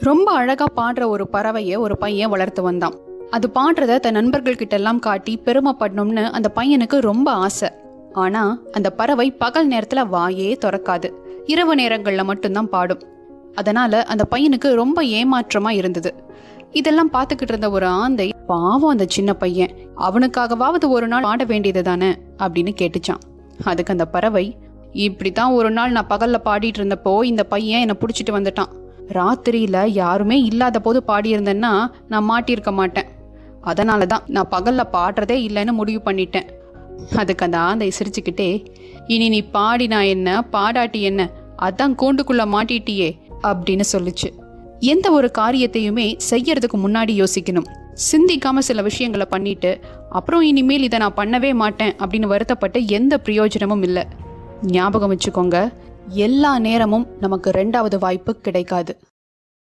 ரொம்ப அழகா பாடுற ஒரு பறவையை ஒரு பையன் வளர்த்து வந்தான். அது பாடுறத தன் நண்பர்கள் கிட்ட எல்லாம் காட்டி பெருமைப்படணும்னு அந்த பையனுக்கு ரொம்ப ஆசை. ஆனா அந்த பறவை பகல் நேரத்துல வாயே திறக்காது. இரவு நேரங்கள்ல மட்டும்தான் பாடும். அதனால அந்த பையனுக்கு ரொம்ப ஏமாற்றமா இருந்தது. இதெல்லாம் பார்த்துக்கிட்டு இருந்த ஒரு ஆந்தை பாவம் அந்த சின்ன பையன். அவனுக்காகவாவது ஒரு நாள் ஆட வேண்டியது தானே? அப்படின்னு கேட்டுச்சான். அதுக்கு அந்த பறவை இப்படித்தான் ஒரு நாள் நான் பகல்ல பாடிட்டு இருந்தப்போ இந்த பையன் என்னை பிடிச்சிட்டு வந்துட்டான். ராத்திரியில் யாருமே இல்லாத போது பாடியிருந்தேன்னா நான் மாட்டியிருக்க மாட்டேன். அதனால தான் நான் பகலில் பாடுறதே இல்லைன்னு முடிவு பண்ணிட்டேன். அதுக்கு அந்த ஆந்தை சிரிச்சுக்கிட்டே இனி நீ பாடினா என்ன? பாடாட்டி என்ன? அதான் கூண்டுக்குள்ள மாட்டிட்டியே அப்படின்னு சொல்லிச்சு. எந்த ஒரு காரியத்தையுமே செய்யறதுக்கு முன்னாடி யோசிக்கணும். சிந்திக்காம சில விஷயங்களை பண்ணிட்டு அப்புறம் இனிமேல் இதை நான் பண்ணவே மாட்டேன் அப்படின்னு வருத்தப்பட்டு எந்த பிரயோஜனமும் இல்லை. ஞாபகம் வச்சுக்கோங்க எல்லா நேரமும் நமக்கு ரெண்டாவது வாய்ப்பு கிடைக்காது.